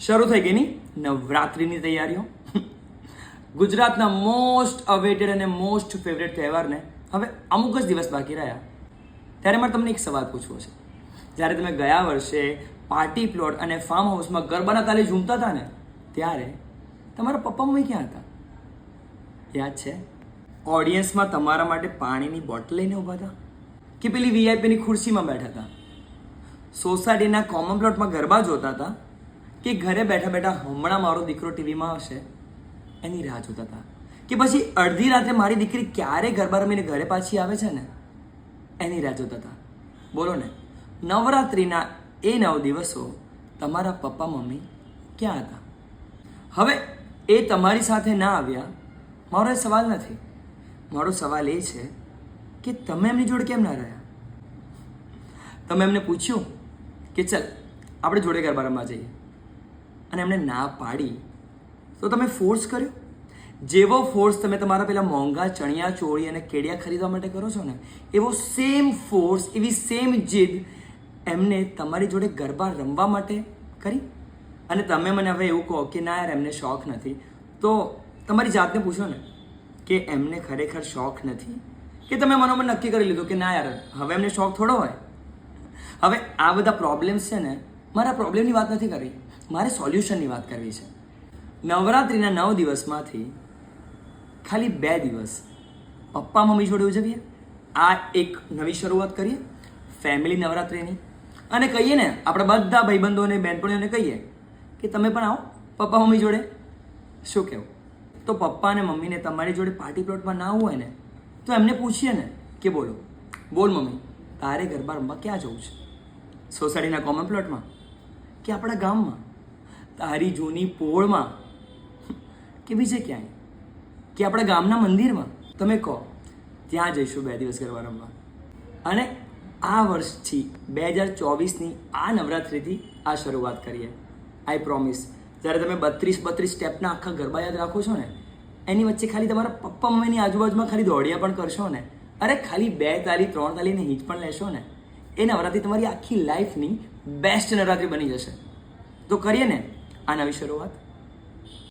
શરૂ થઈ ગઈ નવરાત્રિની તૈયારીઓ. ગુજરાતના મોસ્ટ અવેટેડ અને મોસ્ટ ફેવરેટ તહેવારને હવે અમુક જ દિવસ બાકી રહ્યા. ત્યારે મારે તમને એક સવાલ પૂછવો છે. જ્યારે તમે ગયા વર્ષે પાર્ટી પ્લોટ અને ફાર્મ હાઉસમાં ગરબાના તાલે ઝૂમતા હતા ને, ત્યારે તમારા પપ્પા મમ્મી ક્યાં હતા? યાદ છે? ઓડિયન્સમાં તમારા માટે પાણીની બોટલ લઈને ઊભા હતા? કે પેલી વીઆઈપીની ખુરશીમાં બેઠા હતા? સોસાયટીના કોમન પ્લોટમાં ગરબા જોતા હતા? કે ઘરે બેઠા બેઠા હમણાં મારો દીકરો ટીવીમાં આવશે, એની રાહ જોતા હતા. કે પછી અડધી રાત્રે મારી દીકરી ક્યારે ગરબા રમીને ઘરે પાછી આવે છે ને, એની રાહ જોતા હતા. બોલો ને, નવરાત્રિના એ નવ દિવસો તમારા પપ્પા, મમ્મી ક્યાં હતા? હવે એ તમારી સાથે ના આવ્યા, મારો એ સવાલ નથી. મારો સવાલ એ છે કે તમે એમની જોડે કેમ ના રહ્યા? તમે એમને પૂછ્યું કે ચલ, આપણે જોડે ગરબા રમવા જઈએ. અને એમણે ના પાડી, તો તમે ફોર્સ કર્યો? જેવો ફોર્સ તમે તમારા પેલા મોંઘા, ચણિયા, ચોળી અને કેડિયા ખરીદવા માટે કરો છો ને, એવો સેમ ફોર્સ એવી સેમ જીદ એમને તમારી જોડે ગરબા રમવા માટે કરી? અને તમે મને હવે એવું કહો કે ના યાર, એમને શોખ નથી. તો તમારી જાતને પૂછો ને, કે એમને ખરેખર શોખ નથી? કે તમે મનોમન નક્કી કરી લીધું કે ના યાર, હવે એમને શોખ થોડો હોય? હવે આ બધા પ્રોબ્લેમ્સ છે ને, મારા પ્રોબ્લેમની વાત નથી કરવી મારે સોલ્યુશનની વાત કરવી છે. નવરાત્રિના નવ દિવસમાંથી ખાલી બે દિવસ પપ્પા મમ્મી જોડે ઉજવીએ. આ એક નવી શરૂઆત કરીએ ફેમિલી નવરાત્રિની. અને કહીએ ને, આપણે બધા ભાઈબંધોને, બહેનપણીઓને કહીએ કે તમે પણ આવો, પપ્પા મમ્મી જોડે. શું કહેવું તો પપ્પા અને મમ્મીને તમારી જોડે પાર્ટી પ્લોટમાં ના હોય ને, તો એમને પૂછીએ ને કે બોલો, બોલ મમ્મી, તારે ગરબા રમવા ક્યાં જવું છે? સોસાયટીના કોમન પ્લોટમાં કે આપણા ગામમાં? તારી જૂની પોળમાં કે બીજે ક્યાંય? કે આપણા ગામના મંદિરમાં? તમે કહો. ત્યાં જઈશું બે દિવસ ગરબા રમવા અને આ વર્ષથી બે હજાર ચોવીસની આ નવરાત્રિથી આ શરૂઆત કરીએ. આઈ પ્રોમિસ જ્યારે તમે બત્રીસ બત્રીસ સ્ટેપના આખા ગરબા યાદ રાખો છો ને, એની વચ્ચે ખાલી તમારા પપ્પા મમ્મીની આજુબાજુમાં ખાલી દોડિયા પણ કરશો ને, અરે ખાલી બે તાલી, ત્રણ તાલીને હિંચ પણ લેશો ને, એ નવરાત્રિ તમારી આખી લાઈફની બેસ્ટ નવરાત્રિ બની જશે. તો કરીએ ને આ નવી શરૂઆત